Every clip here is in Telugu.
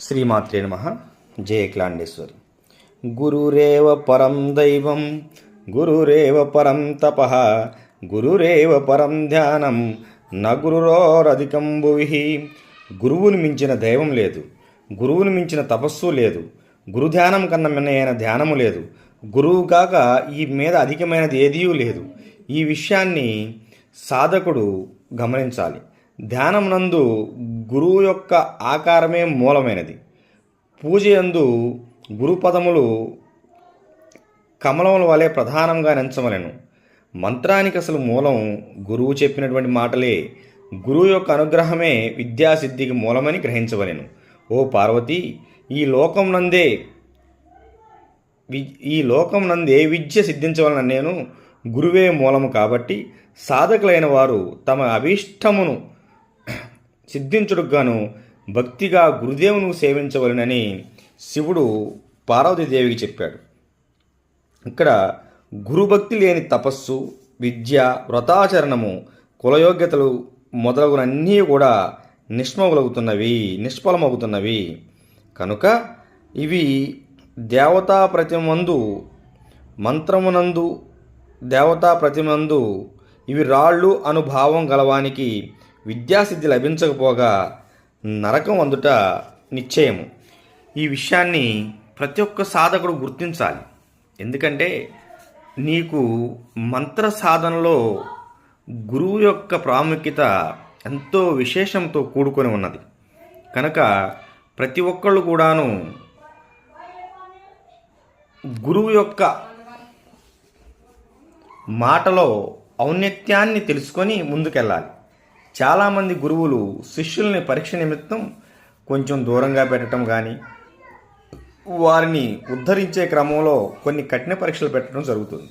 శ్రీమాత్రే నమ. జయ క్లాండేశ్వరి. గురురేవ పరం దైవం గురురేవ పరం తప గురురేవ పరం ధ్యానం నగురురోరధికం భువి గురువును మించిన దైవం లేదు గురువును మించిన తపస్సు లేదు గురు ధ్యానం కన్నా మిన్నయైన ధ్యానము లేదు గురువు కాక ఈ మీద అధికమైనది ఏదీ లేదు. ఈ విషయాన్ని సాధకుడు గమనించాలి. ధ్యానం నందు గురువు యొక్క ఆకారమే మూలమైనది. పూజయందు గురుపదములు కమలముల వలె ప్రధానంగా నెంచవలెను మంత్రానికి అసలు మూలం గురువు చెప్పినటువంటి మాటలే. గురువు యొక్క అనుగ్రహమే విద్యాసిద్ధికి మూలమని గ్రహించవలెను ఓ పార్వతి ఈ లోకం నందే ఈ లోకం నందే విద్య సిద్ధించవలన నేను గురువే మూలము కాబట్టి సాధకులైన వారు తమ అభీష్టమును సిద్ధించుడుగాను భక్తిగా గురుదేవును సేవించవలనని శివుడు పార్వతీదేవికి చెప్పాడు. ఇక్కడ గురుభక్తి లేని తపస్సు విద్య వ్రతాచరణము కులయోగ్యతలు మొదలగునన్నీ కూడా నిష్మగులవుతున్నవి నిష్ఫలమవుతున్నవి కనుక ఇవి దేవతా ప్రతిమందు మంత్రమునందు దేవతా ప్రతిమందు ఇవి రాళ్ళు అనుభావం గలవానికి విద్యాసిద్ధి లభించకపోగా నరకం అందుట నిశ్చయము. ఈ విషయాన్ని ప్రతి ఒక్క సాధకుడు గుర్తించాలి. ఎందుకంటే నీకు మంత్ర సాధనలో గురువు యొక్క ప్రాముఖ్యత ఎంతో విశేషంతో కూడుకొని ఉన్నది. కనుక ప్రతి ఒక్కళ్ళు కూడాను గురువు యొక్క మాటలో ఔన్నత్యాన్ని తెలుసుకొని ముందుకెళ్ళాలి. చాలామంది గురువులు శిష్యుల్ని పరీక్ష నిమిత్తం కొంచెం దూరంగా పెట్టడం కానీ వారిని ఉద్ధరించే క్రమంలో కొన్ని కఠిన పరీక్షలు పెట్టడం జరుగుతుంది.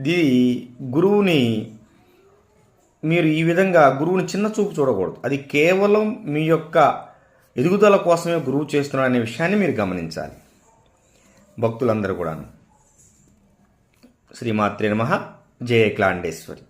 ఇది గురువుని మీరు ఈ విధంగా గురువుని చిన్న చూపు చూడకూడదు. అది కేవలం మీ యొక్క ఎదుగుదల కోసమే గురువు చేస్తున్నాడు అనే విషయాన్ని మీరు గమనించాలి. భక్తులందరూ కూడాను. శ్రీమాత్రే నమ. జయ క్లాండేశ్వరి.